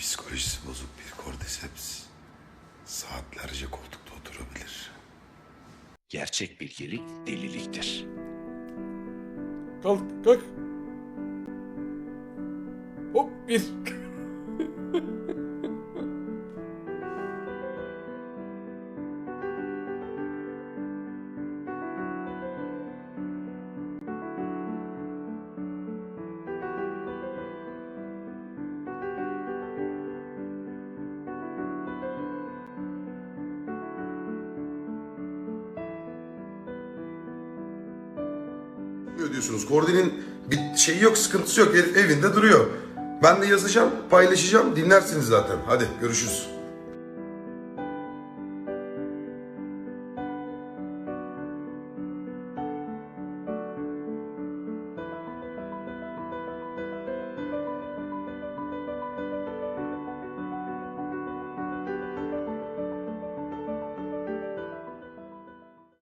Psikolojisi bozuk bir kordiseps saatlerce koltukta oturabilir. Gerçek bilgelik deliliktir. Kalk kalk. Hop bir. Diyorsunuz. Kordi'nin bir şeyi yok, sıkıntısı yok. Herif evinde duruyor. Ben de yazacağım, paylaşacağım. Dinlersiniz zaten. Hadi görüşürüz.